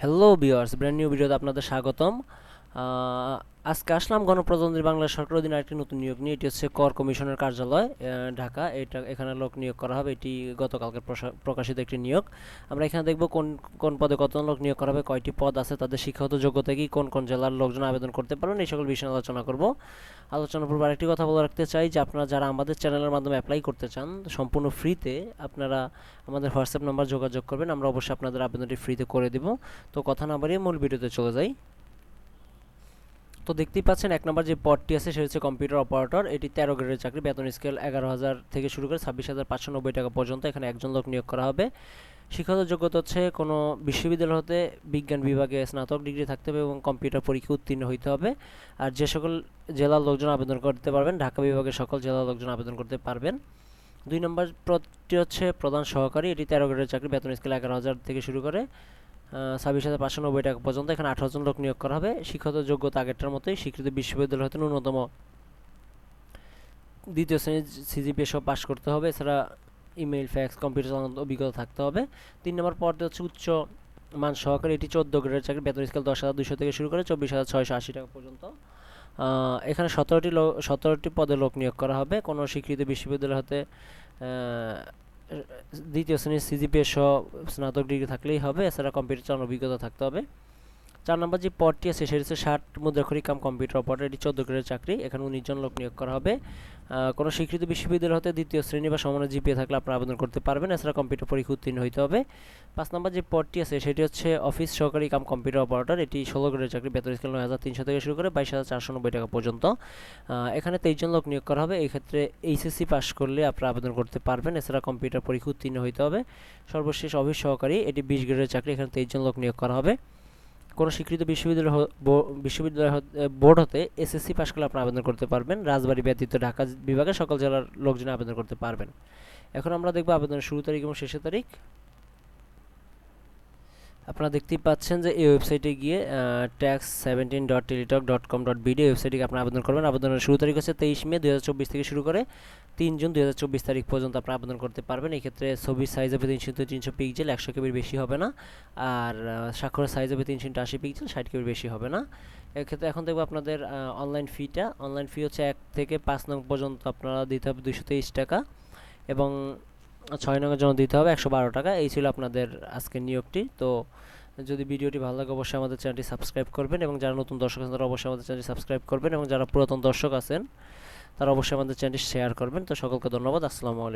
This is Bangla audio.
হ্যালো বিয়ার্স ব্র্যান্ড নিউ ভিডিওতে আপনাদের স্বাগতম। আজকে আসলাম গণপ্রজাতন্ত্রী বাংলা সরকার অধীনে একটি নতুন নিয়োগ নিয়ে। এটি হচ্ছে কর কমিশনের কার্যালয় ঢাকা। এটা এখানে লোক নিয়োগ করা হবে। এটি গতকালকে প্রকাশিত একটি নিয়োগ। আমরা এখানে দেখব কোন কোন পদে কত লোক নিয়োগ করা হবে, কয়টি পদ আছে, তাদের শিক্ষাগত যোগ্যতা কি, কোন কোন জেলার লোকজন আবেদন করতে পারবেন, এই সকল বিষয়ে আলোচনা করব। আলোচনার পূর্বে আরেকটি কথা বলে রাখতে চাই যে, আপনারা যারা আমাদের চ্যানেলের মাধ্যমে অ্যাপ্লাই করতে চান, সম্পূর্ণ ফ্রিতে আপনারা আমাদের হোয়াটসঅ্যাপ নাম্বার যোগাযোগ করবেন। আমরা অবশ্যই আপনাদের আবেদনটি ফ্রিতে করে দেব। তো কথা না বাড়িয়ে মূল ভিডিওতে চলে যাই। তো দেখতেই পাচ্ছেন, এক নম্বর যে পদটি আছে সেটা হচ্ছে কম্পিউটার অপারেটর এটি তেরো গ্রেডের চাকরি, বেতন স্কেল এগারো হাজার থেকে শুরু করে ছাব্বিশ হাজার পাঁচশো নব্বই টাকা পর্যন্ত এখানে একজন লোক নিয়োগ করা হবে। শিক্ষাগত যোগ্যতা হচ্ছে কোনো বিশ্ববিদ্যালয় হতে বিজ্ঞান বিভাগে স্নাতক ডিগ্রি থাকতে হবে এবং কম্পিউটার পরীক্ষা উত্তীর্ণ হইতে হবে। আর যে সকল জেলার লোকজন আবেদন করতে পারবেন, ঢাকা বিভাগের সকল জেলার লোকজন আবেদন করতে পারবেন। দুই নম্বর পদটি হচ্ছে প্রধান সহকারী, এটি তেরো গ্রেডের চাকরি, বেতন স্কেল এগারো হাজার থেকে শুরু করে। ছাব্বিশ হাজার পাঁচশো নব্বই টাকা পর্যন্ত এখানে আঠারো জন লোক নিয়োগ করা হবে। শিক্ষাগত যোগ্যতা আগেরটার মতোই স্বীকৃত বিশ্ববিদ্যালয় হতে ন্যূনতম দ্বিতীয় শ্রেণির সিজিপিএ সব পাস করতে হবে। এছাড়া ইমেল ফ্যাক্স, কম্পিউটার চালানোর অভিজ্ঞতা থাকতে হবে। তিন নম্বর পদে হচ্ছে উচ্চ মান সহকারে এটি চোদ্দ গ্রেডের চাকরি। বেতন স্কেল দশ হাজার দুশো থেকে শুরু করে চব্বিশ হাজার ছয়শো আশি টাকা পর্যন্ত। এখানে সতেরোটি লোক সতেরোটি পদে লোক নিয়োগ করা হবে। কোনো স্বীকৃত বিশ্ববিদ্যালয় হতে দ্বিতীয় শ্রেণির সিজিপিএ সহ স্নাতক ডিগ্রি থাকলেই হবে এছাড়া কম্পিউটার চালানোর অভিজ্ঞতা থাকতে হবে। চার নম্বর যে পদটি আছে, সেটি হচ্ছে ষাট মুদ্রাক্ষরী কাম কম্পিউটার অপারেটর, এটি চোদ্দ গ্রেডের চাকরি। এখানে উনিশ জন লোক নিয়োগ করা হবে। কোনো স্বীকৃত বিশ্ববিদ্যালয় হতে দ্বিতীয় শ্রেণি বা সমানের জিপিএ থাকলে আপনারা আবেদন করতে পারবেন। এছাড়া কম্পিউটার পরীক্ষা উত্তীর্ণ হইতে হবে। পাঁচ নম্বর যে পদটি আছে, সেটি হচ্ছে অফিস সহকারী কাম কম্পিউটার অপারেটর। এটি ষোলো গ্রেডের চাকরি, বেতন স্কেল নয় হাজার তিনশো থেকে শুরু করে বাইশ হাজার চারশো নব্বই টাকা পর্যন্ত। এখানে তেইশ জন লোক নিয়োগ করা হবে। এই ক্ষেত্রে এইচএসসি পাস করলে আপনারা আবেদন করতে পারবেন। এছাড়া কম্পিউটার পরীক্ষা উত্তীর্ণ হইতে হবে। সর্বশেষ অফিস সহকারী, এটি বিশ গ্রেডের চাকরি, এখানে তেইশ জন লোক নিয়োগ করা হবে। কোনো স্বীকৃত বিশ্ববিদ্যালয় বিশ্ববিদ্যালয় বোর্ড হতে এসএসসি পাশ করলে আপনি আবেদন করতে পারবেন। রাজবাড়ী ব্যতীত ঢাকা বিভাগে সকল জেলার লোকজন আবেদন করতে পারবেন। এখন আমরা দেখব আবেদনের শুরু তারিখ এবং শেষের তারিখ। আপনারা দেখতেই পাচ্ছেন যে এই ওয়েবসাইটে গিয়ে tax seventeen dot teletalk dot com dot BD ওয়েবসাইটে আপনারা আবেদন করবেন। আবেদনের শুরু তারিখ হচ্ছে তেইশ মে দু হাজার চব্বিশ থেকে শুরু করে তিন জুন দু হাজার চব্বিশ তারিখ পর্যন্ত আপনারা আবেদন করতে পারবেন। এই ক্ষেত্রে ছবির সাইজ হবে তিনশো তিনশো পিক্সেল একশো কেবির বেশি হবে না। আর স্বাক্ষরের সাইজ হবে তিনশো আশি পিক্সেল ষাট কেবির বেশি হবে না। এক্ষেত্রে এখন দেখব আপনাদের অনলাইন ফিটা অনলাইন ফি হচ্ছে এক থেকে পাঁচ নং পর্যন্ত আপনারা দিতে হবে দুশো তেইশ টাকা। এবং ছয় নঙ্গের জন্য দিতে হবে, একশো বারো টাকা। এই ছিল আপনাদের আজকের নিয়োগটি। তো যদি ভিডিওটি ভালো লাগে, অবশ্যই আমাদের চ্যানেলটি সাবস্ক্রাইব করবেন এবং যারা নতুন দর্শক আছেন, তারা অবশ্যই আমাদের চ্যানেলটি সাবস্ক্রাইব করবেন এবং যারা পুরাতন দর্শক আছেন, তারা অবশ্যই আমাদের চ্যানেলটি শেয়ার করবেন। তো সকলকে ধন্যবাদ। আসসালামু আলাইকুম।